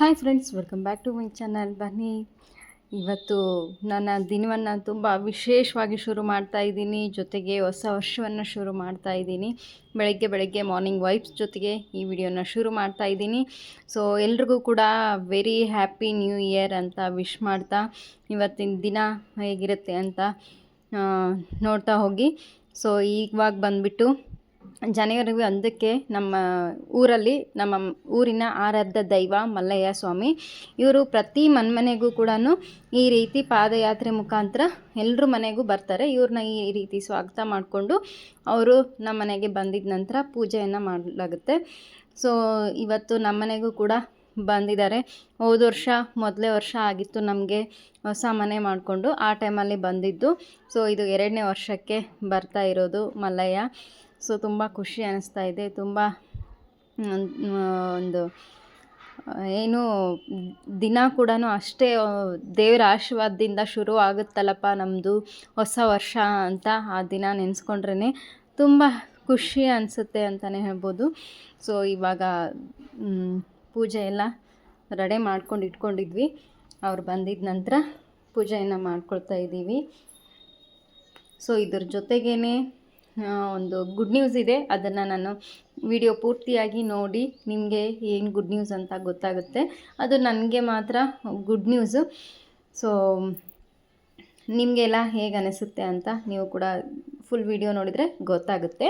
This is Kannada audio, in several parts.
Hi friends, welcome back to my channel. ಬನ್ನಿ, ಇವತ್ತು ನನ್ನ ದಿನವನ್ನು ತುಂಬ ವಿಶೇಷವಾಗಿ ಶುರು ಮಾಡ್ತಾ ಇದ್ದೀನಿ. ಜೊತೆಗೆ ಹೊಸ ವರ್ಷವನ್ನು ಶುರು ಮಾಡ್ತಾ ಇದ್ದೀನಿ. ಬೆಳಗ್ಗೆ ಬೆಳಗ್ಗೆ ಮಾರ್ನಿಂಗ್ ವೈಫ್ಸ್ ಜೊತೆಗೆ ಈ ವಿಡಿಯೋನ ಶುರು ಮಾಡ್ತಾ ಇದ್ದೀನಿ. ಸೊ ಎಲ್ರಿಗೂ ಕೂಡ ವೆರಿ ಹ್ಯಾಪಿ ನ್ಯೂ ಇಯರ್ ಅಂತ ವಿಶ್ ಮಾಡ್ತಾ ಇವತ್ತಿನ ದಿನ ಹೇಗಿರುತ್ತೆ ಅಂತ ನೋಡ್ತಾ ಹೋಗಿ. ಸೊ ಇವಾಗ ಬಂದುಬಿಟ್ಟು ಜನವರಿ ಒಂದಕ್ಕೆ ನಮ್ಮ ಊರಲ್ಲಿ, ನಮ್ಮ ಊರಿನ ಆರಾಧ್ಯ ದೈವ ಮಲ್ಲಯ್ಯ ಸ್ವಾಮಿ, ಇವರು ಪ್ರತಿ ಮನ್ಮನೆಗೂ ಕೂಡ ಈ ರೀತಿ ಪಾದಯಾತ್ರೆ ಮುಖಾಂತರ ಎಲ್ಲರ ಮನೆಗೂ ಬರ್ತಾರೆ. ಇವ್ರನ್ನ ಈ ರೀತಿ ಸ್ವಾಗತ ಮಾಡಿಕೊಂಡು ಅವರು ನಮ್ಮ ಮನೆಗೆ ಬಂದಿದ ನಂತರ ಪೂಜೆಯನ್ನು ಮಾಡಲಾಗುತ್ತೆ. ಸೊ ಇವತ್ತು ನಮ್ಮ ಮನೆಗೂ ಕೂಡ ಬಂದಿದ್ದಾರೆ. ಹೋದ ವರ್ಷ, ಮೊದಲೇ ವರ್ಷ ಆಗಿತ್ತು ನಮಗೆ ಹೊಸ ಮನೆ ಮಾಡಿಕೊಂಡು ಆ ಟೈಮಲ್ಲಿ ಬಂದಿದ್ದು. ಸೊ ಇದು ಎರಡನೇ ವರ್ಷಕ್ಕೆ ಬರ್ತಾ ಇರೋದು ಮಲ್ಲಯ್ಯ. ಸೊ ತುಂಬ ಖುಷಿ ಅನ್ನಿಸ್ತಾ ಇದೆ, ತುಂಬ ಒಂದು, ಏನು ದಿನ ಕೂಡ ಅಷ್ಟೇ ದೇವರ ಆಶೀರ್ವಾದದಿಂದ ಶುರು ಆಗುತ್ತಲ್ಲಪ್ಪ ನಮ್ಮದು ಹೊಸ ವರ್ಷ ಅಂತ ಆ ದಿನ ನೆನೆಸ್ಕೊಂಡ್ರೇ ತುಂಬ ಖುಷಿ ಅನಿಸುತ್ತೆ ಅಂತಲೇ ಹೇಳ್ಬೋದು. ಸೊ ಇವಾಗ ಪೂಜೆ ಎಲ್ಲ ರೆಡಿ ಮಾಡ್ಕೊಂಡು ಇಟ್ಕೊಂಡಿದ್ವಿ. ಅವ್ರು ಬಂದಿದ್ದ ನಂತರ ಪೂಜೆಯನ್ನು ಮಾಡ್ಕೊಳ್ತಾ ಇದ್ದೀವಿ ಸೊ ಇದ್ರ ಜೊತೆಗೇ ಒಂದು ಗುಡ್ ನ್ಯೂಸ್ ಇದೆ. ಅದನ್ನು ನಾನು ವಿಡಿಯೋ ಪೂರ್ತಿಯಾಗಿ ನೋಡಿ ನಿಮಗೆ ಏನು ಗುಡ್ ನ್ಯೂಸ್ ಅಂತ ಗೊತ್ತಾಗುತ್ತೆ. ಅದು ನನಗೆ ಮಾತ್ರ ಗುಡ್ ನ್ಯೂಸು ಸೊ ನಿಮಗೆಲ್ಲ ಹೇಗೆ ಅನಿಸುತ್ತೆ ಅಂತ ನೀವು ಕೂಡ ಫುಲ್ ವಿಡಿಯೋ ನೋಡಿದರೆ ಗೊತ್ತಾಗುತ್ತೆ.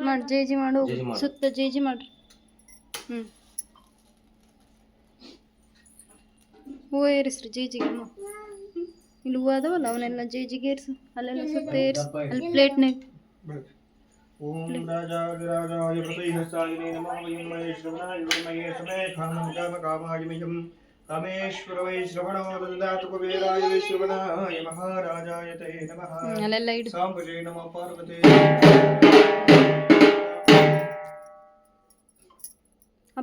ಮಾಡಿ. ಜೇಜಿ ಮಾಡು. ಜೇಜಿ ಮಾಡು. ಸುತ್ತ ಜಿ ಮಾಡ್ರಿ ಹ್ಞೂ ಹೂವು ಏರಿಸ್ರಿ ಜೇಜಿಗೆ ಅಮ್ಮ. ಹ್ಮ್. ಇಲ್ಲಿ ಹೂವು ಅದಾವಲ್ಲ ಅವನ್ನೆಲ್ಲ ಜೇಜಿಗೆ ಏರಿಸು. ಅಲ್ಲೆಲ್ಲ ಸುತ್ತ ಏರಿಸು. ಅಲ್ಲಿ ಪ್ಲೇಟ್ನಾಗ ಓಂ ನಮಃ ವಯಂ ಮಹೇಶ್ವರನಾಯ ಕಾಮೇಶ್ವರ ವೈ ಶ್ರವಣೋ ದದಾತು ಕುಬೇರಾಯ ವೈ ಶ್ರವಣಾಯ ಮಹಾರಾಜಾಯ ತೇ ನಮಃ ಅಲ್ಲೆಲ್ಲ ಇಡು. ಸಾಂಬಜೇ ನಮಃ ಪಾರ್ವತಿ.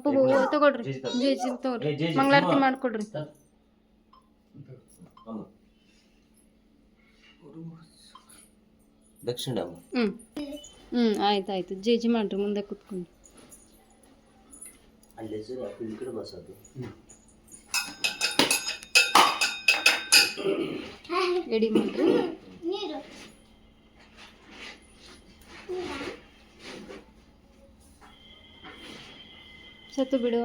ಅಪ್ಪ ಹೂವು ತಗೊಳ್ರಿ. ಜೇಜಿ ತಗೋ. ಜೇಜಿ ತಗೊಳ್ರಿ ಏ, ಜೇಜಿ ಮಂಗಳಾರತಿ. ಮಾಡ್ಕೊಡ್ರಿ. ಅಮ್ಮ ದಕ್ಷಿಣ ಹ್ಞೂ ಹ್ಞೂ ಆಯ್ತು ಆಯ್ತು. ಜೇಜಿ ಮಾಡ್ರಿ ಮುಂದೆ ಕುತ್ಕೊಂಡು. ಅಲ್ಲಿ ಹೆಸರು ಬಸದು ಎಡಿ ಮಾಡ್ರಿ? ಸತ್ತು ಬಿಡು.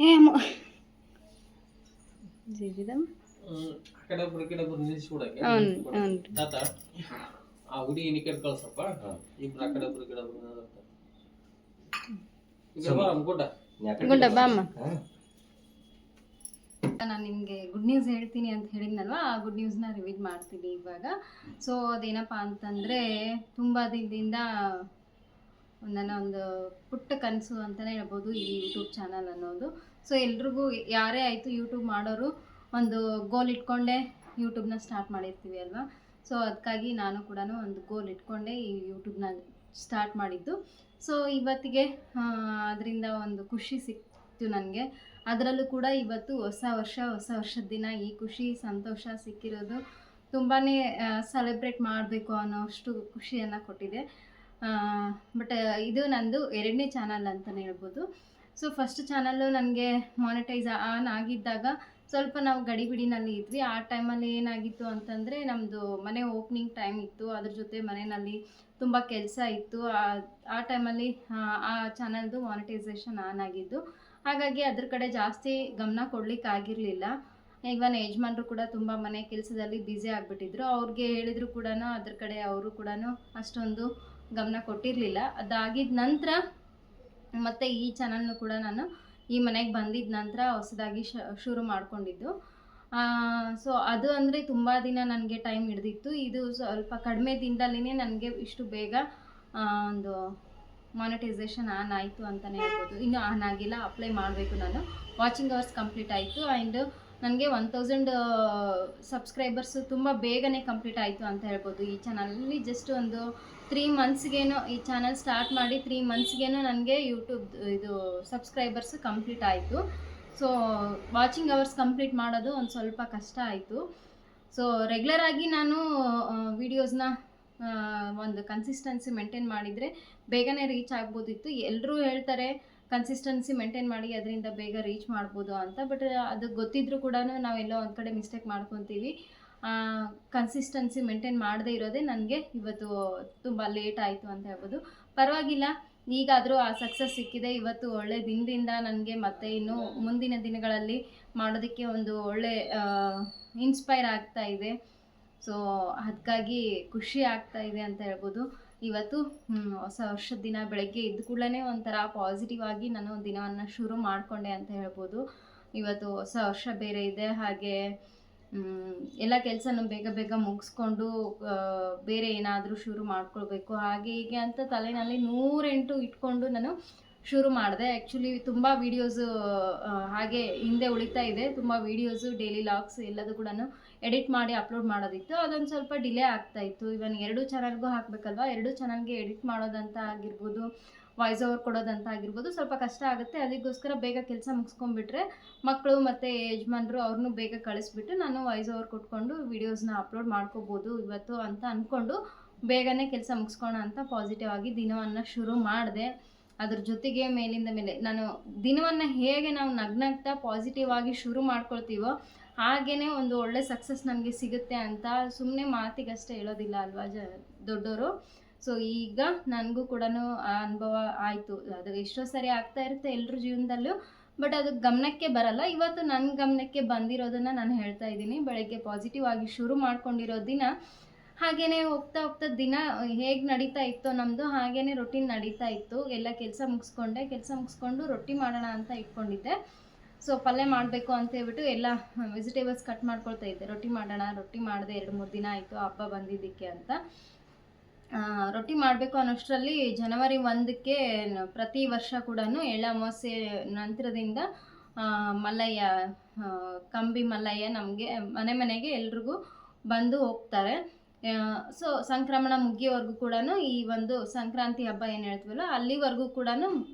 ಏ ಅಮ್ಮ. ಕಳ್ಸಪ್ಪ ಇಬ್ರು ಒಬ್ರು ಗುಡ್ಡ. ಬಾ ನಾನು ನಿಮಗೆ ಗುಡ್ ನ್ಯೂಸ್ ಹೇಳ್ತೀನಿ ಅಂತ ಹೇಳಿದ್ನಲ್ವಾ? ಆ ಗುಡ್ ನ್ಯೂಸ್ನ ರಿವೀಲ್ ಮಾಡ್ತೀನಿ ಇವಾಗ. ಸೊ ಅದೇನಪ್ಪ ಅಂತಂದ್ರೆ ತುಂಬಾ ದಿನದಿಂದ ನನ್ನ ಒಂದು ಪುಟ್ಟ ಕನಸು ಅಂತಲೇ ಹೇಳ್ಬೋದು ಈ ಯೂಟ್ಯೂಬ್ ಚಾನಲ್ ಅನ್ನೋದು. ಸೊ ಎಲ್ರಿಗೂ ಯಾರೇ ಆಯಿತು ಯೂಟ್ಯೂಬ್ ಮಾಡೋರು, ಒಂದು ಗೋಲ್ ಇಟ್ಕೊಂಡೇ ಯೂಟ್ಯೂಬ್ನ ಸ್ಟಾರ್ಟ್ ಮಾಡಿರ್ತೀವಿ ಅಲ್ವಾ? ಸೊ ಅದಕ್ಕಾಗಿ ನಾನು ಕೂಡ ಒಂದು ಗೋಲ್ ಇಟ್ಕೊಂಡೆ ಈ ಯೂಟ್ಯೂಬ್ನ ಸ್ಟಾರ್ಟ್ ಮಾಡಿದ್ದು. ಸೊ ಇವತ್ತಿಗೆ ಅದರಿಂದ ಒಂದು ಖುಷಿ ಸಿಕ್ತು ನನಗೆ. ಅದರಲ್ಲೂ ಕೂಡ ಇವತ್ತು ಹೊಸ ವರ್ಷ, ಹೊಸ ವರ್ಷದ ದಿನ, ಈ ಖುಷಿ, ಸಂತೋಷ ಸಿಕ್ಕಿರೋದು ತುಂಬಾ ಸೆಲೆಬ್ರೇಟ್ ಮಾಡಬೇಕು ಅನ್ನೋ ಅಷ್ಟು ಖುಷಿಯನ್ನು ಕೊಟ್ಟಿದೆ. ಬಟ್ ಇದು ನಂದು ಎರಡನೇ ಚಾನಲ್ ಅಂತಲೇ ಹೇಳ್ಬೋದು. ಸೊ ಫಸ್ಟ್ ಚಾನಲ್ಲು ನನಗೆ ಮಾನಿಟೈಸ್ ಆನ್ ಆಗಿದ್ದಾಗ ಸ್ವಲ್ಪ ನಾವು ಗಡಿಬಿಡಿನಲ್ಲಿ ಇದ್ವಿ. ಆ ಟೈಮಲ್ಲಿ ಏನಾಗಿತ್ತು ಅಂತಂದರೆ ನಮ್ಮದು ಮನೆ ಓಪನಿಂಗ್ ಟೈಮ್ ಇತ್ತು. ಅದ್ರ ಜೊತೆ ಮನೆಯಲ್ಲಿ ತುಂಬ ಕೆಲಸ ಇತ್ತು. ಆ- ಟೈಮಲ್ಲಿ ಆ ಚಾನಲ್ದು ಮಾನಿಟೈಸೇಷನ್ ಆನ್ ಆಗಿದ್ದು. ಹಾಗಾಗಿ ಅದ್ರ ಕಡೆ ಜಾಸ್ತಿ ಗಮನ ಕೊಡ್ಲಿಕ್ಕೆ ಆಗಿರಲಿಲ್ಲ. ಇವನ್ ಯಜಮಾನ್ರು ಕೂಡ ತುಂಬ ಮನೆ ಕೆಲಸದಲ್ಲಿ ಬ್ಯುಸಿ ಆಗಿಬಿಟ್ಟಿದ್ರು. ಅವ್ರಿಗೆ ಹೇಳಿದ್ರು ಕೂಡ ಅದ್ರ ಕಡೆ ಅವರು ಕೂಡ ಅಷ್ಟೊಂದು ಗಮನ ಕೊಟ್ಟಿರಲಿಲ್ಲ. ಅದಾಗಿದ ನಂತರ ಮತ್ತೆ ಈ ಚಾನಲ್ನು ಕೂಡ ನಾನು ಈ ಮನೆಗೆ ಬಂದಿದ್ದ ನಂತರ ಹೊಸದಾಗಿ ಶುರು ಮಾಡಿಕೊಂಡಿದ್ದು. ಸೊ ಅದು ಅಂದರೆ ತುಂಬ ದಿನ ನನಗೆ ಟೈಮ್ ಹಿಡಿದಿತ್ತು. ಇದು ಸ್ವಲ್ಪ ಕಡಿಮೆ ದಿನದಲ್ಲಿನೇ ನನಗೆ ಇಷ್ಟು ಬೇಗ ಒಂದು ಮಾನಿಟೈಸೇಷನ್ ಆನ್ ಆಯಿತು ಅಂತಲೇ ಹೇಳ್ಬೋದು. ಇನ್ನೂ ಆನ್ ಆಗಿಲ್ಲ, ಅಪ್ಲೈ ಮಾಡಬೇಕು ನಾನು. ವಾಚಿಂಗ್ ಅವರ್ಸ್ ಕಂಪ್ಲೀಟ್ ಆಯಿತು ಆ್ಯಂಡ್ ನನಗೆ ಒನ್ ತೌಸಂಡ್ ಸಬ್ಸ್ಕ್ರೈಬರ್ಸು ತುಂಬ ಬೇಗನೆ ಕಂಪ್ಲೀಟ್ ಆಯಿತು ಅಂತ ಹೇಳ್ಬೋದು. ಈ ಚಾನಲಲ್ಲಿ ಜಸ್ಟ್ ಒಂದು ತ್ರೀ ಮಂತ್ಸ್ಗೇನೋ ಈ ಚಾನಲ್ ಸ್ಟಾರ್ಟ್ ಮಾಡಿ ತ್ರೀ ಮಂತ್ಸ್ಗೇನೋ ನನಗೆ ಯೂಟ್ಯೂಬ್ ಇದು ಸಬ್ಸ್ಕ್ರೈಬರ್ಸ್ ಕಂಪ್ಲೀಟ್ ಆಯಿತು. ಸೊ ವಾಚಿಂಗ್ ಅವರ್ಸ್ ಕಂಪ್ಲೀಟ್ ಮಾಡೋದು ಒಂದು ಸ್ವಲ್ಪ ಕಷ್ಟ ಆಯಿತು. ಸೊ ರೆಗ್ಯುಲರ್ ಆಗಿ ನಾನು ವೀಡಿಯೋಸ್ನ ಒಂದು ಕನ್ಸಿಸ್ಟೆನ್ಸಿ ಮೇಂಟೈನ್ ಮಾಡಿದರೆ ಬೇಗನೆ ರೀಚ್ ಆಗ್ಬೋದಿತ್ತು. ಎಲ್ಲರೂ ಹೇಳ್ತಾರೆ ಕನ್ಸಿಸ್ಟೆನ್ಸಿ ಮೇಂಟೈನ್ ಮಾಡಿ, ಅದರಿಂದ ಬೇಗ ರೀಚ್ ಮಾಡ್ಬೋದು ಅಂತ ಬಟ್ ಅದು ಗೊತ್ತಿದ್ರೂ ಕೂಡ ನಾವೆಲ್ಲೋ ಒಂದು ಕಡೆ ಮಿಸ್ಟೇಕ್ ಮಾಡ್ಕೊತೀವಿ. ಕನ್ಸಿಸ್ಟೆನ್ಸಿ ಮೇಂಟೈನ್ ಮಾಡದೇ ಇರೋದೇ ನನಗೆ ಇವತ್ತು ತುಂಬ ಲೇಟ್ ಆಯಿತು ಅಂತ ಹೇಳ್ಬೋದು. ಪರವಾಗಿಲ್ಲ, ಈಗಾದರೂ ಆ ಸಕ್ಸಸ್ ಸಿಕ್ಕಿದೆ. ಇವತ್ತು ಒಳ್ಳೆ ದಿನದಿಂದ ನನಗೆ ಮತ್ತೆ ಇನ್ನು ಮುಂದಿನ ದಿನಗಳಲ್ಲಿ ಮಾಡೋದಕ್ಕೆ ಒಂದು ಒಳ್ಳೆ ಇನ್ಸ್ಪೈರ್ ಆಗ್ತಾ ಇದೆ. ಸೊ ಅದಕ್ಕಾಗಿ ಖುಷಿ ಆಗ್ತಾ ಇದೆ ಅಂತ ಹೇಳ್ಬೋದು. ಇವತ್ತು ಹೊಸ ವರ್ಷದ ದಿನ ಬೆಳಗ್ಗೆ ಇದ್ದ ಕೂಡಲೇ ಒಂಥರ ಪಾಸಿಟಿವ್ ಆಗಿ ನಾನು ದಿನವನ್ನು ಶುರು ಮಾಡಿಕೊಂಡೆ ಅಂತ ಹೇಳ್ಬೋದು. ಇವತ್ತು ಹೊಸ ವರ್ಷ ಬೇರೆ ಇದೆ. ಹಾಗೆ ಎಲ್ಲ ಕೆಲಸನೂ ಬೇಗ ಬೇಗ ಮುಗಿಸ್ಕೊಂಡು ಬೇರೆ ಏನಾದರೂ ಶುರು ಮಾಡ್ಕೊಳ್ಬೇಕು. ಹಾಗೆ ಹೀಗೆ ಅಂತ ತಲೆನಲ್ಲಿ ನೂರೆಂಟು ಇಟ್ಕೊಂಡು ನಾನು ಶುರು ಮಾಡಿದೆ. ಆ್ಯಕ್ಚುಲಿ ತುಂಬ ವೀಡಿಯೋಸು ಹಾಗೆ ಹಿಂದೆ ಉಳಿತಾ ಇದೆ. ತುಂಬ ವೀಡಿಯೋಸು ಡೈಲಿ ಲಾಗ್ಸ್ ಎಲ್ಲದೂ ಕೂಡ ಎಡಿಟ್ ಮಾಡಿ ಅಪ್ಲೋಡ್ ಮಾಡೋದಿತ್ತು. ಅದೊಂದು ಸ್ವಲ್ಪ ಡಿಲೇ ಆಗ್ತಾ ಇತ್ತು. ಇವನ್ ಎರಡು ಚಾನಲ್ಗೂ ಹಾಕಬೇಕಲ್ವಾ? ಎರಡು ಚಾನಲ್ಗೆ ಎಡಿಟ್ ಮಾಡೋದಂತ ಆಗಿರ್ಬೋದು. ವಾಯ್ಸ್ ಓವರ್ ಕೊಡೋದಂತ ಆಗಿರ್ಬೋದು ಸ್ವಲ್ಪ ಕಷ್ಟ ಆಗುತ್ತೆ. ಅದಕ್ಕೋಸ್ಕರ ಬೇಗ ಕೆಲಸ ಮುಗಿಸ್ಕೊಂಡ್ಬಿಟ್ರೆ ಮಕ್ಕಳು ಮತ್ತು ಯಜಮಾನ್ರು ಅವ್ರನ್ನೂ ಬೇಗ ಕಳಿಸ್ಬಿಟ್ಟು ನಾನು ವಾಯ್ಸ್ ಓವರ್ ಕೊಟ್ಕೊಂಡು ವೀಡಿಯೋಸ್ನ ಅಪ್ಲೋಡ್ ಮಾಡ್ಕೋಬೋದು ಇವತ್ತು ಅಂತ ಅಂದ್ಕೊಂಡು ಬೇಗನೆ ಕೆಲಸ ಮುಗಿಸ್ಕೋಣ ಅಂತ ಪಾಸಿಟಿವ್ ಆಗಿ ದಿನವನ್ನು ಶುರು ಮಾಡಿದೆ. ಅದ್ರ ಜೊತೆಗೆ ಮೇಲಿಂದ ಮೇಲೆ ನಾನು ದಿನವನ್ನು ಹೇಗೆ ನಾವು ನಗ್ನಗ್ತಾ ಪಾಸಿಟಿವ್ ಆಗಿ ಶುರು ಮಾಡ್ಕೊಳ್ತೀವೋ ಹಾಗೇ ಒಂದು ಒಳ್ಳೆ ಸಕ್ಸಸ್ ನಮಗೆ ಸಿಗುತ್ತೆ ಅಂತ ಸುಮ್ಮನೆ ಮಾತಿಗಷ್ಟೇ ಹೇಳೋದಿಲ್ಲ ಅಲ್ವಾ ಜ ದೊಡ್ಡವರು ಸೊ ಈಗ ನನಗೂ ಕೂಡ ಆ ಅನುಭವ ಆಯಿತು. ಅದು ಎಷ್ಟೋ ಸರಿ ಆಗ್ತಾ ಇರುತ್ತೆ ಎಲ್ಲರ ಜೀವನದಲ್ಲೂ, ಬಟ್ ಅದು ಗಮನಕ್ಕೆ ಬರಲ್ಲ. ಇವತ್ತು ನನ್ನ ಗಮನಕ್ಕೆ ಬಂದಿರೋದನ್ನು ನಾನು ಹೇಳ್ತಾ ಇದ್ದೀನಿ. ಬೆಳಗ್ಗೆ ಪಾಸಿಟಿವ್ ಆಗಿ ಶುರು ಮಾಡ್ಕೊಂಡಿರೋ ದಿನ, ಹಾಗೇನೆ ಹೋಗ್ತಾ ಹೋಗ್ತಾ ದಿನ ಹೇಗೆ ನಡೀತಾ ಇತ್ತು ನಮ್ಮದು ಹಾಗೇನೆ ರೊಟೀನ್ ನಡೀತಾ ಇತ್ತು. ಎಲ್ಲ ಕೆಲಸ ಮುಗಿಸ್ಕೊಂಡೆ. ಕೆಲಸ ಮುಗಿಸ್ಕೊಂಡು ರೊಟ್ಟಿ ಮಾಡೋಣ ಅಂತ ಇಟ್ಕೊಂಡಿದ್ದೆ. ಸೊ ಪಲ್ಯ ಮಾಡಬೇಕು ಅಂತ ಹೇಳ್ಬಿಟ್ಟು ಎಲ್ಲ ವೆಜಿಟೇಬಲ್ಸ್ ಕಟ್ ಮಾಡ್ಕೊಳ್ತಾ ಇದ್ದೆ. ರೊಟ್ಟಿ ಮಾಡೋಣ, ರೊಟ್ಟಿ ಮಾಡಿದೆ. ಎರಡು ಮೂರು ದಿನ ಆಯಿತು. ಹಬ್ಬ ಬಂದಿದ್ದಕ್ಕೆ ಅಂತ. ರೊಟ್ಟಿ ಮಾಡಬೇಕು ಅನ್ನೋಷ್ಟರಲ್ಲಿ ಜನವರಿ ಒಂದಕ್ಕೆ ಪ್ರತಿ ವರ್ಷ ಕೂಡ ಎಳ್ಳ ಅಮಾವಾಸ್ಯೆ ನಂತರದಿಂದ ಮಲ್ಲಯ್ಯ ಕಂಬಿ ಮಲ್ಲಯ್ಯ ನಮಗೆ ಮನೆ ಮನೆಗೆ ಎಲ್ರಿಗೂ ಬಂದು ಹೋಗ್ತಾರೆ. ಸೊ ಸಂಕ್ರಮಣ ಮುಗಿಯೋವರೆಗೂ ಕೂಡ ಈ ಒಂದು ಸಂಕ್ರಾಂತಿ ಹಬ್ಬ ಏನು ಹೇಳ್ತೀವಲ್ಲ, ಅಲ್ಲಿವರೆಗೂ ಕೂಡ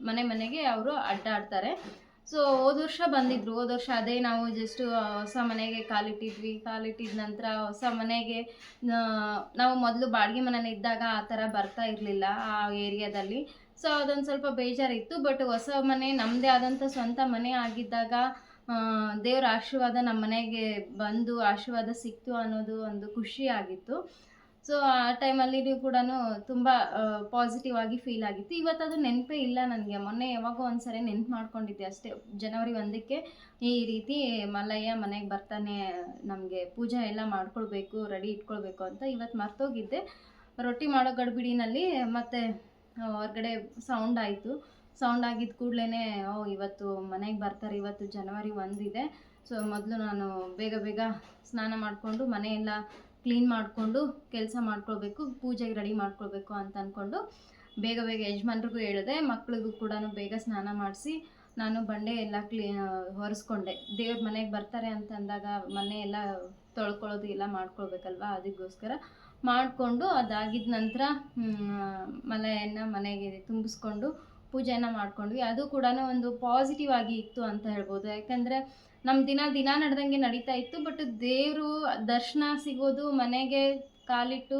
ಮನೆ ಮನೆಗೆ ಅವರು ಅಡ್ಡಾಡ್ತಾರೆ. ಸೊ ಹೋದ ವರ್ಷ ಬಂದಿದ್ರು. ಹೋದ ವರ್ಷ ಅದೇ ನಾವು ಜಸ್ಟ್ ಹೊಸ ಮನೆಗೆ ಕಾಲಿಟ್ಟಿದ್ವಿ. ಕಾಲಿಟ್ಟಿದ ನಂತರ ಹೊಸ ಮನೆಗೆ ನಾವು ಮೊದಲು ಬಾಡಿಗೆ ಮನೇಲಿ ಇದ್ದಾಗ ಆ ಥರ ಬರ್ತಾ ಇರಲಿಲ್ಲ ಆ ಏರಿಯಾದಲ್ಲಿ. ಸೊ ಅದೊಂದು ಸ್ವಲ್ಪ ಬೇಜಾರಿತ್ತು. ಬಟ್ ಹೊಸ ಮನೆ ನಮ್ಮದೇ ಆದಂಥ ಸ್ವಂತ ಮನೆ ಆಗಿದ್ದಾಗ ದೇವರ ಆಶೀರ್ವಾದ ನಮ್ಮ ಮನೆಗೆ ಬಂದು, ಆಶೀರ್ವಾದ ಸಿಕ್ತು ಅನ್ನೋದು ಒಂದು ಖುಷಿ ಆಗಿತ್ತು. ಸೊ ಆ ಟೈಮಲ್ಲಿ ಕೂಡ ತುಂಬ ಪಾಸಿಟಿವ್ ಆಗಿ ಫೀಲ್ ಆಗಿತ್ತು. ಇವತ್ತು ಅದು ನೆನಪೇ ಇಲ್ಲ ನನಗೆ. ಮೊನ್ನೆ ಯಾವಾಗೋ ಒಂದ್ಸರಿ ನೆನ್ಪು ಮಾಡ್ಕೊಂಡಿದ್ದೆ ಅಷ್ಟೇ. ಜನವರಿ ಒಂದಕ್ಕೆ ಈ ರೀತಿ ಮಲ್ಲಯ್ಯ ಮನೆಗೆ ಬರ್ತಾನೆ, ನಮಗೆ ಪೂಜೆ ಎಲ್ಲ ಮಾಡ್ಕೊಳ್ಬೇಕು, ರೆಡಿ ಇಟ್ಕೊಳ್ಬೇಕು ಅಂತ ಇವತ್ತು ಮರ್ತೋಗಿದ್ದೆ. ರೊಟ್ಟಿ ಮಾಡೋ ಗಡ್ಬಿಡಿನಲ್ಲಿ ಮತ್ತೆ ಹೊರಗಡೆ ಸೌಂಡ್ ಆಯಿತು. ಸೌಂಡ್ ಆಗಿದ್ದ ಕೂಡಲೇ ಓ, ಇವತ್ತು ಮನೆಗೆ ಬರ್ತಾರೆ, ಇವತ್ತು ಜನವರಿ ಒಂದಿದೆ. ಸೊ ಮೊದಲು ನಾನು ಬೇಗ ಬೇಗ ಸ್ನಾನ ಮಾಡಿಕೊಂಡು ಮನೆಯೆಲ್ಲ ಕ್ಲೀನ್ ಮಾಡಿಕೊಂಡು ಕೆಲಸ ಮಾಡ್ಕೊಳ್ಬೇಕು, ಪೂಜೆಗೆ ರೆಡಿ ಮಾಡ್ಕೊಳ್ಬೇಕು ಅಂತ ಅಂದ್ಕೊಂಡು ಬೇಗ ಬೇಗ ಯಜಮಾನ್ರಿಗೂ ಹೇಳಿದೆ ಮಕ್ಳಿಗೂ ಕೂಡ ಬೇಗ ಸ್ನಾನ ಮಾಡಿಸಿ ನಾನು ಬಂಡೆ ಎಲ್ಲ ಕ್ಲೀ ಹೊರಿಸ್ಕೊಂಡೆ. ದೇವ್ರ ಮನೆಗೆ ಬರ್ತಾರೆ ಅಂತ ಅಂದಾಗ ಮನೆ ಎಲ್ಲ ತೊಳ್ಕೊಳ್ಳೋದು ಎಲ್ಲ ಮಾಡ್ಕೊಳ್ಬೇಕಲ್ವಾ ಅದಕ್ಕೋಸ್ಕರ ಮಾಡಿಕೊಂಡು ಅದಾಗಿದ ನಂತರ ಮಲೆಯನ್ನು ಮನೆಗೆ ತುಂಬಿಸ್ಕೊಂಡು ಪೂಜೆಯನ್ನು ಮಾಡಿಕೊಂಡ್ವಿ. ಅದು ಕೂಡ ಒಂದು ಪಾಸಿಟಿವ್ ಆಗಿ ಇತ್ತು ಅಂತ ಹೇಳ್ಬೋದು. ಯಾಕಂದರೆ ನಮ್ಮ ದಿನ ದಿನ ನಡೆದಂಗೆ ನಡೀತಾ ಇತ್ತು ಬಟ್ ದೇವರು ದರ್ಶನ ಸಿಗೋದು, ಮನೆಗೆ ಕಾಲಿಟ್ಟು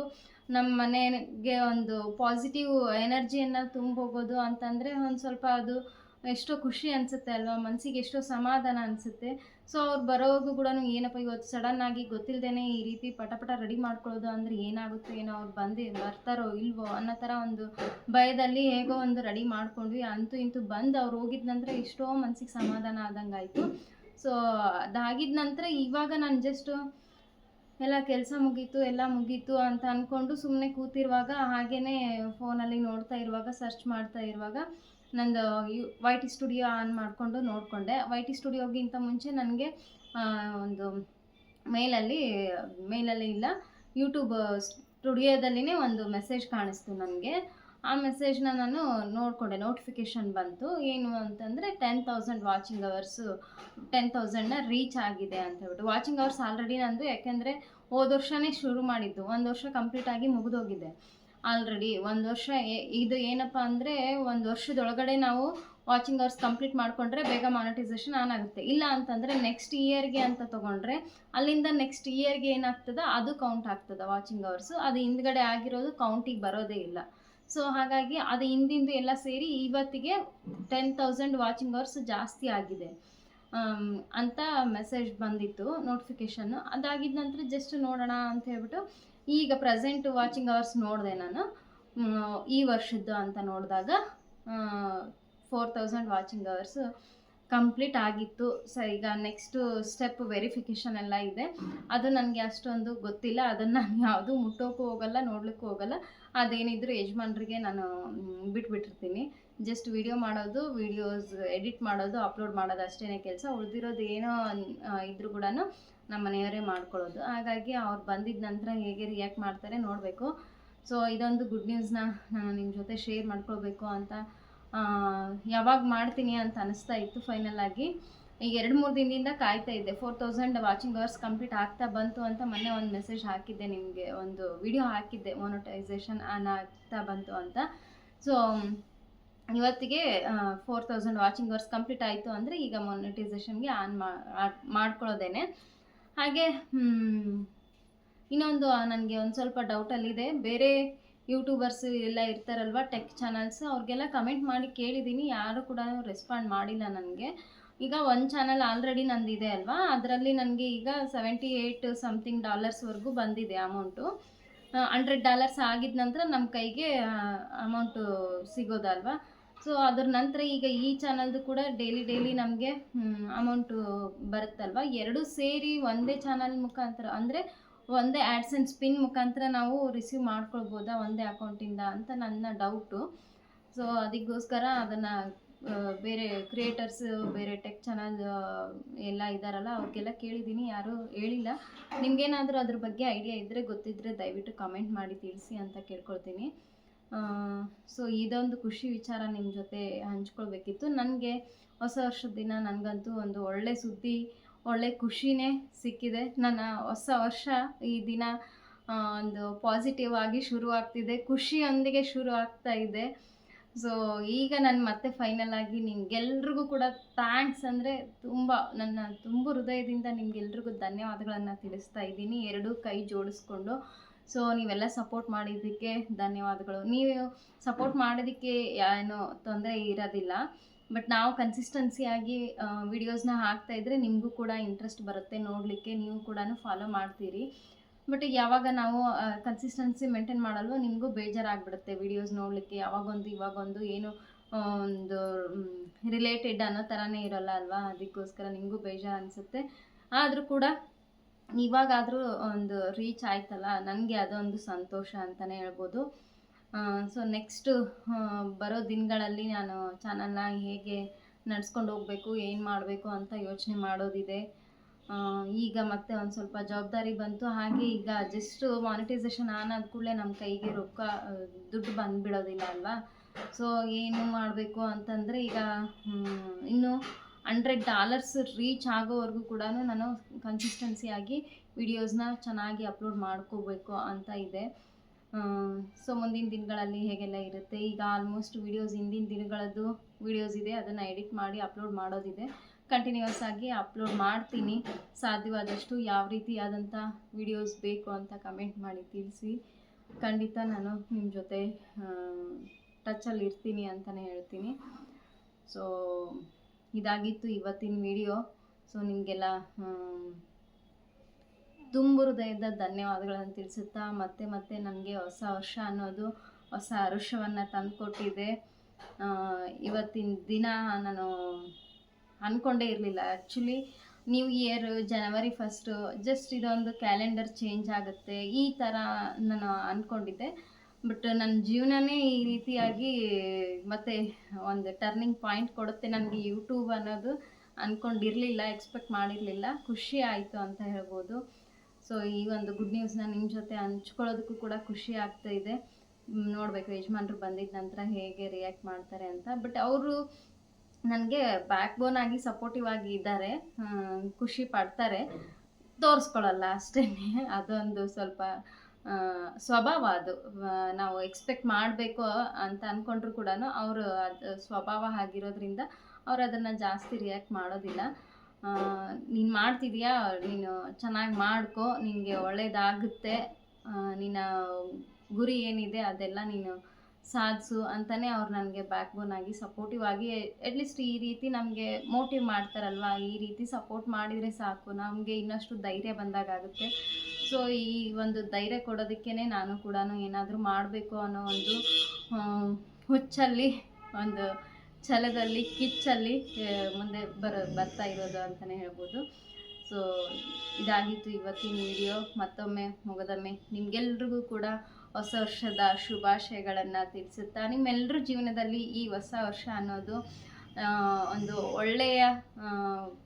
ನಮ್ಮ ಮನೆಗೆ ಒಂದು ಪಾಸಿಟಿವ್ ಎನರ್ಜಿಯನ್ನು ತುಂಬೋಗೋದು ಅಂತಂದರೆ ಒಂದು ಸ್ವಲ್ಪ ಅದು ಎಷ್ಟೋ ಖುಷಿ ಅನಿಸುತ್ತೆ ಅಲ್ವಾ ಮನಸ್ಸಿಗೆ ಎಷ್ಟೋ ಸಮಾಧಾನ ಅನಿಸುತ್ತೆ. ಸೊ ಅವ್ರು ಬರೋದು ಕೂಡ ಏನಪ್ಪ ಇವತ್ತು ಸಡನ್ನಾಗಿ ಗೊತ್ತಿಲ್ಲದೇ ಈ ರೀತಿ ಪಟ ಪಟ ರೆಡಿ ಮಾಡ್ಕೊಳ್ಳೋದು ಅಂದರೆ ಏನಾಗುತ್ತೆ ಏನೋ ಅವ್ರು ಬಂದು ಬರ್ತಾರೋ ಇಲ್ವೋ ಅನ್ನೋ ಥರ ಒಂದು ಭಯದಲ್ಲಿ ಹೇಗೋ ಒಂದು ರೆಡಿ ಮಾಡ್ಕೊಂಡ್ವಿ. ಅಂತೂ ಇಂತೂ ಬಂದು ಅವ್ರು ಹೋಗಿದ ನಂತರ ಎಷ್ಟೋ ಮನಸ್ಸಿಗೆ ಸಮಾಧಾನ ಆದಂಗೆ ಆಯಿತು ಸೊ ಅದಾಗಿದ ನಂತರ ಇವಾಗ ನಾನು ಜಸ್ಟ್ ಎಲ್ಲ ಕೆಲಸ ಮುಗೀತು, ಎಲ್ಲ ಮುಗೀತು ಅಂತ ಅಂದ್ಕೊಂಡು ಸುಮ್ಮನೆ ಕೂತಿರುವಾಗ ಹಾಗೇ ಫೋನಲ್ಲಿ ನೋಡ್ತಾ ಇರುವಾಗ ಸರ್ಚ್ ಮಾಡ್ತಾ ಇರುವಾಗ ನಂದು U Y T studio on ಮಾಡಿಕೊಂಡು ನೋಡಿಕೊಂಡೆ. ವೈ ಟಿ ಸ್ಟುಡಿಯೋಗಿಂತ ಮುಂಚೆ ನನಗೆ ಒಂದು ಮೇಲಲ್ಲಿ ಮೇಲಲ್ಲಿ ಇಲ್ಲ ಯೂಟ್ಯೂಬ್ ಸ್ಟುಡಿಯೋದಲ್ಲಿನೇ ಒಂದು ಮೆಸೇಜ್ ಕಾಣಿಸ್ತು ನನಗೆ. ಆ ಮೆಸೇಜ್ನ ನಾನು ನೋಡಿಕೊಂಡೆ. ನೋಟಿಫಿಕೇಷನ್ ಬಂತು. ಏನು ಅಂತಂದರೆ ten thousand watching hours ten ತೌಸಂಡ್ನ reach ಆಗಿದೆ ಅಂತ ಹೇಳ್ಬಿಟ್ಟು. ವಾಚಿಂಗ್ ಅವರ್ಸ್ ಆಲ್ರೆಡಿ ನಂದು, ಯಾಕೆಂದರೆ ಹೋದ ವರ್ಷನೇ ಶುರು ಮಾಡಿದ್ದು. ಒಂದು ವರ್ಷ ಕಂಪ್ಲೀಟ್ ಆಗಿ ಮುಗಿದೋಗಿದೆ ಆಲ್ರೆಡಿ ಒಂದು ವರ್ಷ ಇದು ಏನಪ್ಪ ಅಂದರೆ ಒಂದು ವರ್ಷದೊಳಗಡೆ ನಾವು ವಾಚಿಂಗ್ ಅವರ್ಸ್ ಕಂಪ್ಲೀಟ್ ಮಾಡಿಕೊಂಡ್ರೆ ಬೇಗ ಮಾನಿಟೈಸೇಷನ್ ಆನ್ ಆಗುತ್ತೆ. ಇಲ್ಲ ಅಂತಂದರೆ ನೆಕ್ಸ್ಟ್ ಇಯರ್ಗೆ ಅಂತ ತೊಗೊಂಡ್ರೆ ಅಲ್ಲಿಂದ ನೆಕ್ಸ್ಟ್ ಇಯರ್ಗೆ ಏನಾಗ್ತದೆ? ಅದು ಕೌಂಟ್ ಆಗ್ತದೆ ವಾಚಿಂಗ್ ಅವರ್ಸು ಅದು ಹಿಂದ್ಗಡೆ ಆಗಿರೋದು ಕೌಂಟಿಗೆ ಬರೋದೇ ಇಲ್ಲ. ಸೊ ಹಾಗಾಗಿ ಅದು ಹಿಂದಿಂದು ಎಲ್ಲ ಸೇರಿ ಇವತ್ತಿಗೆ ಟೆನ್ ತೌಸಂಡ್ ವಾಚಿಂಗ್ ಅವರ್ಸ್ ಜಾಸ್ತಿ ಆಗಿದೆ. ಅಂತ ಮೆಸೇಜ್ ಬಂದಿತ್ತು ನೋಟಿಫಿಕೇಶನ್ನು ಅದಾಗಿದ ನಂತರ ಜಸ್ಟ್ ನೋಡೋಣ ಅಂತ ಹೇಳ್ಬಿಟ್ಟು ಈಗ ಪ್ರೆಸೆಂಟ್ ವಾಚಿಂಗ್ ಅವರ್ಸ್ ನೋಡಿದೆ ನಾನು. ಈ ವರ್ಷದ್ದು ಅಂತ ನೋಡಿದಾಗ four thousand watching hours complete ಆಗಿತ್ತು. ಸೊ, ಈಗ ನೆಕ್ಸ್ಟು ಸ್ಟೆಪ್ ವೆರಿಫಿಕೇಷನ್ ಎಲ್ಲ ಇದೆ. ಅದು ನನಗೆ ಅಷ್ಟೊಂದು ಗೊತ್ತಿಲ್ಲ. ಅದನ್ನು ನಾನು ಯಾವುದೂ ಮುಟ್ಟೋಕ್ಕೂ ಹೋಗಲ್ಲ, ನೋಡ್ಲಿಕ್ಕೂ ಹೋಗಲ್ಲ. ಅದೇನಿದ್ರು ಯಜಮಾನ್ರಿಗೆ ನಾನು ಬಿಟ್ಬಿಟ್ಟಿರ್ತೀನಿ. ಜಸ್ಟ್ ವಿಡಿಯೋ ಮಾಡೋದು ವಿಡಿಯೋಸ್ ಎಡಿಟ್ ಮಾಡೋದು ಅಪ್ಲೋಡ್ ಮಾಡೋದು ಅಷ್ಟೇ ಕೆಲಸ. ಉಳಿದಿರೋದು ಏನೋ ಇದ್ರು ಕೂಡ ನಮ್ಮ ಮನೆಯವರೇ ಮಾಡ್ಕೊಳ್ಳೋದು. ಹಾಗಾಗಿ ಅವ್ರು ಬಂದಿದ್ದ ನಂತರ ಹೇಗೆ ರಿಯಾಕ್ಟ್ ಮಾಡ್ತಾರೆ ನೋಡಬೇಕು. ಸೊ ಇದೊಂದು ಗುಡ್ ನ್ಯೂಸ್ನ ನಾನು ನಿಮ್ಮ ಜೊತೆ ಶೇರ್ ಮಾಡ್ಕೊಳ್ಬೇಕು ಅಂತ ಯಾವಾಗ ಮಾಡ್ತೀನಿ ಅಂತ ಅನಿಸ್ತಾ ಇತ್ತು ಫೈನಲ್ ಆಗಿ. ಈಗ ಎರಡು ಮೂರು ದಿನದಿಂದ ಕಾಯ್ತಾ ಇದ್ದೆ. Four thousand watching hours complete ಆಗ್ತಾ ಬಂತು ಅಂತ ಮೊನ್ನೆ ಒಂದು ಮೆಸೇಜ್ ಹಾಕಿದ್ದೆ ನಿಮಗೆ, ಒಂದು ವಿಡಿಯೋ ಹಾಕಿದ್ದೆ ಮೊನೋಟೈಸೇಷನ್ ಆನ್ ಆಗ್ತಾ ಬಂತು ಅಂತ. ಸೊ ಇವತ್ತಿಗೆ four thousand watching hours complete ಆಯಿತು ಅಂದರೆ ಈಗ ಮೊನಿಟೈಸೇಷನ್ಗೆ ಆನ್ ಮಾಡ್ಕೊಳ್ಳೋದೇನೆ. ಹಾಗೆ ಇನ್ನೊಂದು ನನಗೆ ಒಂದು ಸ್ವಲ್ಪ ಡೌಟಲ್ಲಿದೆ ಬೇರೆ ಯೂಟ್ಯೂಬರ್ಸ್ ಎಲ್ಲ ಇರ್ತಾರಲ್ವ, ಟೆಕ್ ಚಾನಲ್ಸ್, ಅವ್ರಿಗೆಲ್ಲ ಕಮೆಂಟ್ ಮಾಡಿ ಕೇಳಿದ್ದೀನಿ, ಯಾರು ಕೂಡ ರೆಸ್ಪಾಂಡ್ ಮಾಡಿಲ್ಲ ನನಗೆ. ಈಗ ಒಂದು ಚಾನಲ್ ಆಲ್ರೆಡಿ ನಂದಿದೆ ಅಲ್ವಾ, ಅದರಲ್ಲಿ ನನಗೆ ಈಗ ಸೆವೆಂಟಿ ಏಯ್ಟ್ ಸಮಥಿಂಗ್ ಡಾಲರ್ಸ್ವರೆಗೂ ಬಂದಿದೆ ಅಮೌಂಟು. ಹಂಡ್ರೆಡ್ ಡಾಲರ್ಸ್ ಆಗಿದ ನಂತರ ನಮ್ಮ ಕೈಗೆ ಅಮೌಂಟು ಸಿಗೋದಲ್ವಾ. ಸೊ ಅದ್ರ ನಂತರ ಈಗ ಈ ಚಾನಲ್ದು ಕೂಡ ಡೈಲಿ ಡೈಲಿ ನಮಗೆ ಅಮೌಂಟು ಬರುತ್ತಲ್ವ. ಎರಡು ಸೇರಿ ಒಂದೇ ಚಾನಲ್ ಮುಖಾಂತರ, ಅಂದರೆ ಒಂದೇ ಆ್ಯಡ್ಸ್ ಆ್ಯಂಡ್ ಸ್ಪಿನ್ ಮುಖಾಂತರ ನಾವು ರಿಸೀವ್ ಮಾಡ್ಕೊಳ್ಬೋದಾ ಒಂದೇ ಅಕೌಂಟಿಂದ ಅಂತ ನನ್ನ ಡೌಟು ಸೊ ಅದಕ್ಕೋಸ್ಕರ ಅದನ್ನು ಬೇರೆ ಕ್ರಿಯೇಟರ್ಸ್ ಬೇರೆ ಟೆಕ್ ಚಾನಲ್ ಎಲ್ಲ ಇದ್ದಾರಲ್ಲ ಅವ್ರಿಗೆಲ್ಲ ಕೇಳಿದ್ದೀನಿ. ಯಾರೂ ಹೇಳಿಲ್ಲ. ನಿಮ್ಗೇನಾದರೂ ಅದ್ರ ಬಗ್ಗೆ ಐಡಿಯಾ ಇದ್ದರೆ ಗೊತ್ತಿದ್ದರೆ ದಯವಿಟ್ಟು ಕಮೆಂಟ್ ಮಾಡಿ, ತಿಳಿಸಿ ಅಂತ ಕೇಳ್ಕೊಳ್ತೀನಿ. ಸೊ ಇದೊಂದು ಖುಷಿ ವಿಚಾರ ನಿಮ್ಮ ಜೊತೆ ಹಂಚ್ಕೊಳ್ಬೇಕಿತ್ತು. ನನಗೆ ಹೊಸ ವರ್ಷದ ದಿನ ನನಗಂತೂ ಒಂದು ಒಳ್ಳೆ ಸುದ್ದಿ ಒಳ್ಳೆ ಖುಷಿನೇ ಸಿಕ್ಕಿದೆ. ನನ್ನ ಹೊಸ ವರ್ಷ ಈ ದಿನ ಒಂದು ಪಾಸಿಟಿವ್ ಆಗಿ ಶುರು ಆಗ್ತಿದೆ. ಖುಷಿಯೊಂದಿಗೆ ಶುರು ಆಗ್ತಾ ಇದೆ. ಸೊ ಈಗ ನಾನು ಮತ್ತೆ ಫೈನಲ್ ಆಗಿ ನಿಮ್ಗೆಲ್ರಿಗೂ ಕೂಡ ಥ್ಯಾಂಕ್ಸ್ ಅಂದರೆ ತುಂಬ, ನನ್ನ ತುಂಬ ಹೃದಯದಿಂದ ನಿಮ್ಗೆಲ್ರಿಗೂ ಧನ್ಯವಾದಗಳನ್ನು ತಿಳಿಸ್ತಾ ಇದ್ದೀನಿ. ಎರಡೂ ಕೈ ಜೋಡಿಸ್ಕೊಂಡು. ಸೊ ನೀವೆಲ್ಲ ಸಪೋರ್ಟ್ ಮಾಡಿದ್ದಕ್ಕೆ ಧನ್ಯವಾದಗಳು. ನೀವು ಸಪೋರ್ಟ್ ಮಾಡೋದಕ್ಕೆ ಏನು ತೊಂದರೆ ಇರೋದಿಲ್ಲ. ಬಟ್ ನಾವು ಕನ್ಸಿಸ್ಟೆನ್ಸಿಯಾಗಿ ವಿಡಿಯೋಸ್ನ ಹಾಕ್ತಾ ಇದ್ದರೆ ನಿಮಗೂ ಕೂಡ ಇಂಟ್ರೆಸ್ಟ್ ಬರುತ್ತೆ ನೋಡಲಿಕ್ಕೆ, ನೀವು ಕೂಡ ಫಾಲೋ ಮಾಡ್ತೀರಿ. ಬಟ್ ಯಾವಾಗ ನಾವು ಕನ್ಸಿಸ್ಟೆನ್ಸಿ ಮೇಂಟೈನ್ ಮಾಡಲ್ವೋ ನಿಮಗೂ ಬೇಜಾರಾಗ್ಬಿಡುತ್ತೆ ವಿಡಿಯೋಸ್ ನೋಡಲಿಕ್ಕೆ. ಯಾವಾಗೊಂದು, ಇವಾಗೊಂದು ಏನು ಒಂದು ರಿಲೇಟೆಡ್ ಅನ್ನೋ ಥರನೇ ಇರೋಲ್ಲ ಅಲ್ವಾ? ಅದಕ್ಕೋಸ್ಕರ ನಿಮಗೂ ಬೇಜಾರು ಅನಿಸುತ್ತೆ. ಆದರೂ ಕೂಡ ಇವಾಗಾದರೂ ಒಂದು ರೀಚ್ ಆಯ್ತಲ್ಲ? ನನಗೆ ಅದೊಂದು ಸಂತೋಷ ಅಂತಲೇ ಹೇಳ್ಬೋದು. ಸೊ ನೆಕ್ಸ್ಟು ಬರೋ ದಿನಗಳಲ್ಲಿ ನಾನು ಚಾನಲ್ನ ಹೇಗೆ ನಡ್ಸ್ಕೊಂಡು ಹೋಗಬೇಕು, ಏನು ಮಾಡಬೇಕು ಅಂತ ಯೋಚನೆ ಮಾಡೋದಿದೆ. ಈಗ ಮತ್ತೆ ಒಂದು ಸ್ವಲ್ಪ ಜವಾಬ್ದಾರಿ ಬಂತು. ಹಾಗೆ ಈಗ ಜಸ್ಟ್ ಮಾನಿಟೈಸೇಷನ್ ಆನ್ ಆದ ಕೂಡಲೇ ನಮ್ಮ ಕೈಗೆ ರೊಕ್ಕ ದುಡ್ಡು ಬಂದುಬಿಡೋದಿಲ್ಲ ಅಲ್ವಾ? ಸೊ ಏನು ಮಾಡಬೇಕು ಅಂತಂದರೆ ಈಗ ಇನ್ನು ಹಂಡ್ರೆಡ್ ಡಾಲರ್ಸ್ ರೀಚ್ ಆಗೋವರೆಗೂ ಕೂಡ ನಾನು ಕನ್ಸಿಸ್ಟೆನ್ಸಿಯಾಗಿ ವಿಡಿಯೋಸ್ನ ಚೆನ್ನಾಗಿ ಅಪ್ಲೋಡ್ ಮಾಡ್ಕೋಬೇಕು ಅಂತ ಇದೆ. ಸೊ ಮುಂದಿನ ದಿನಗಳಲ್ಲಿ ಹೇಗೆಲ್ಲ ಇರುತ್ತೆ? ಈಗ ಆಲ್ಮೋಸ್ಟ್ ವಿಡಿಯೋಸ್ ಹಿಂದಿನ ದಿನಗಳದ್ದು ವಿಡಿಯೋಸ್ ಇದೆ, ಅದನ್ನು ಎಡಿಟ್ ಮಾಡಿ ಅಪ್ಲೋಡ್ ಮಾಡೋದಿದೆ. ಕಂಟಿನ್ಯೂಸ್ ಆಗಿ ಅಪ್ಲೋಡ್ ಮಾಡ್ತೀನಿ. ಸಾಧ್ಯವಾದಷ್ಟು ಯಾವ ರೀತಿಯಾದಂಥ ವಿಡಿಯೋಸ್ ಬೇಕು ಅಂತ ಕಮೆಂಟ್ ಮಾಡಿ ತಿಳಿಸಿ. ಖಂಡಿತ ನಾನು ನಿಮ್ಮ ಜೊತೆ ಟಚಲ್ಲಿ ಇರ್ತೀನಿ ಅಂತಲೇ ಹೇಳ್ತೀನಿ. ಸೊ ಇದಾಗಿತ್ತು ಇವತ್ತಿನ ವಿಡಿಯೋ ಸೊ ನಿಮಗೆಲ್ಲ ತುಂಬು ಹೃದಯದ ಧನ್ಯವಾದಗಳನ್ನು ತಿಳಿಸುತ್ತಾ ಮತ್ತೆ ಮತ್ತೆ ನನಗೆ ಹೊಸ ವರ್ಷ ಅನ್ನೋದು ಹೊಸ ಹರುಷವನ್ನು ತಂದುಕೊಟ್ಟಿದೆ. ಇವತ್ತಿನ ದಿನ ನಾನು ಅಂದ್ಕೊಂಡೇ ಇರಲಿಲ್ಲ. Actually new year January first just ಇದೊಂದು ಕ್ಯಾಲೆಂಡರ್ ಚೇಂಜ್ ಆಗುತ್ತೆ. ಈ ಥರ ನಾನು ಅಂದ್ಕೊಂಡಿದ್ದೆ ಬಟ್ ನನ್ನ ಜೀವನನೇ ಈ ರೀತಿಯಾಗಿ ಮತ್ತೆ ಒಂದು ಟರ್ನಿಂಗ್ ಪಾಯಿಂಟ್ ಕೊಡುತ್ತೆ ನನಗೆ ಯೂಟ್ಯೂಬ್ ಅನ್ನೋದು ಅಂದ್ಕೊಂಡಿರಲಿಲ್ಲ ಎಕ್ಸ್ಪೆಕ್ಟ್ ಮಾಡಿರಲಿಲ್ಲ. ಖುಷಿ ಆಯಿತು ಅಂತ ಹೇಳ್ಬೋದು. ಸೊ ಈ ಒಂದು ಗುಡ್ ನ್ಯೂಸ್ನ ನಿಮ್ಮ ಜೊತೆ ಹಂಚ್ಕೊಳ್ಳೋದಕ್ಕೂ ಕೂಡ ಖುಷಿ ಆಗ್ತಾ ಇದೆ. ನೋಡಬೇಕು ಯಜಮಾನ್ರು ಬಂದಿದ್ದ ನಂತರ ಹೇಗೆ ರಿಯಾಕ್ಟ್ ಮಾಡ್ತಾರೆ ಅಂತ. ಬಟ್ ಅವರು ನನಗೆ ಬ್ಯಾಕ್ ಬೋನ್ ಆಗಿ ಸಪೋರ್ಟಿವ್ ಆಗಿ ಇದ್ದಾರೆ. ಖುಷಿ ಪಡ್ತಾರೆ. ತೋರಿಸ್ಕೊಳ್ಳಲ್ಲ ಅಷ್ಟೇ ಅದೊಂದು ಸ್ವಲ್ಪ ಸ್ವಭಾವ ಅದು. ನಾವು ಎಕ್ಸ್ಪೆಕ್ಟ್ ಮಾಡಬೇಕು ಅಂತ ಅಂದ್ಕೊಂಡ್ರು ಕೂಡ ಅವರು ಅದು, ಸ್ವಭಾವ ಆಗಿರೋದ್ರಿಂದ ಅವ್ರು ಅದನ್ನು ಜಾಸ್ತಿ ರಿಯಾಕ್ಟ್ ಮಾಡೋದಿಲ್ಲ. ನೀನು ಮಾಡ್ತಿದೀಯಾ? ನೀನು ಚೆನ್ನಾಗಿ ಮಾಡ್ಕೊ, ನಿನಗೆ ಒಳ್ಳೆಯದಾಗುತ್ತೆ ನಿನ್ನ ಗುರಿ ಏನಿದೆ ಅದೆಲ್ಲ ನೀನು ಸಾಧಿಸು ಅಂತಲೇ ಅವ್ರು ನನಗೆ ಬ್ಯಾಕ್ ಬೋನ್ ಆಗಿ ಸಪೋರ್ಟಿವ್ ಆಗಿ ಅಟ್ಲೀಸ್ಟ್ ಈ ರೀತಿ ನಮಗೆ ಮೋಟಿವ್ ಮಾಡ್ತಾರಲ್ವ? ಈ ರೀತಿ ಸಪೋರ್ಟ್ ಮಾಡಿದರೆ ಸಾಕು. ನಮಗೆ ಇನ್ನಷ್ಟು ಧೈರ್ಯ ಬಂದಾಗುತ್ತೆ ಸೊ ಈ ಒಂದು ಧೈರ್ಯ ಕೊಡೋದಕ್ಕೇ ನಾನು ಕೂಡ ಏನಾದರೂ ಮಾಡಬೇಕು ಅನ್ನೋ ಒಂದು ಹುಚ್ಚಲ್ಲಿ ಒಂದು ಛಲದಲ್ಲಿ, ಕಿಚ್ಚಲ್ಲಿ ಮುಂದೆ ಬರ, ಬರ್ತಾ ಇರೋದು ಅಂತಲೇ ಹೇಳ್ಬೋದು. ಸೊ ಇದಾಗಿತ್ತು ಇವತ್ತಿನ ವಿಡಿಯೋ ಮತ್ತೊಮ್ಮೆ ಮುಗದೊಮ್ಮೆ ನಿಮಗೆಲ್ರಿಗೂ ಕೂಡ ಹೊಸ ವರ್ಷದ ಶುಭಾಶಯಗಳನ್ನು ತಿಳಿಸುತ್ತಾ ನಿಮ್ಮೆಲ್ಲರ ಜೀವನದಲ್ಲಿ ಈ ಹೊಸ ವರ್ಷ ಅನ್ನೋದು ಒಂದು ಒಳ್ಳೆಯ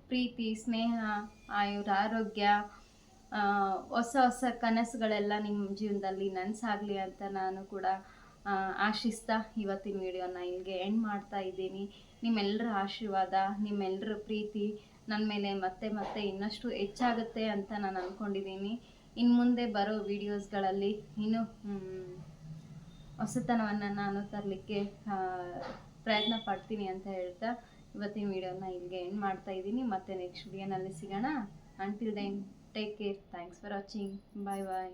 ಪ್ರೀತಿ, ಸ್ನೇಹ, ಆಯುರ, ಆರೋಗ್ಯ ಹೊಸ ಹೊಸ ಕನಸುಗಳೆಲ್ಲ ನಿಮ್ಮ ಜೀವನದಲ್ಲಿ ನನಸಾಗಲಿ ಅಂತ ನಾನು ಕೂಡ ಆಶಿಸ್ತಾ ಇವತ್ತಿನ ವಿಡಿಯೋನ ಇಲ್ಲಿಗೆ ಎಂಡ್ ಮಾಡ್ತಾ ಇದ್ದೀನಿ. ನಿಮ್ಮೆಲ್ಲರ ಆಶೀರ್ವಾದ ನಿಮ್ಮೆಲ್ಲರ ಪ್ರೀತಿ ನನ್ನ ಮೇಲೆ ಮತ್ತೆ ಮತ್ತೆ ಇನ್ನಷ್ಟು ಹೆಚ್ಚಾಗುತ್ತೆ ಅಂತ ನಾನು ಅಂದ್ಕೊಂಡಿದ್ದೀನಿ ಇನ್ನು ಮುಂದೆ ಬರೋ ವೀಡಿಯೋಸ್ಗಳಲ್ಲಿ ಇನ್ನೂ ಹೊಸತನವನ್ನು ನಾನು ತರಲಿಕ್ಕೆ ಪ್ರಯತ್ನ ಪಡ್ತೀನಿ ಅಂತ ಹೇಳ್ತಾ ಇವತ್ತಿನ ವಿಡಿಯೋನ ಇಲ್ಲಿಗೆ ಎಂಡ್ ಮಾಡ್ತಾ ಇದ್ದೀನಿ. ಮತ್ತೆ ನೆಕ್ಸ್ಟ್ ವಿಡಿಯೋನಲ್ಲಿ ಸಿಗೋಣ. Until then take care thanks for watching bye bye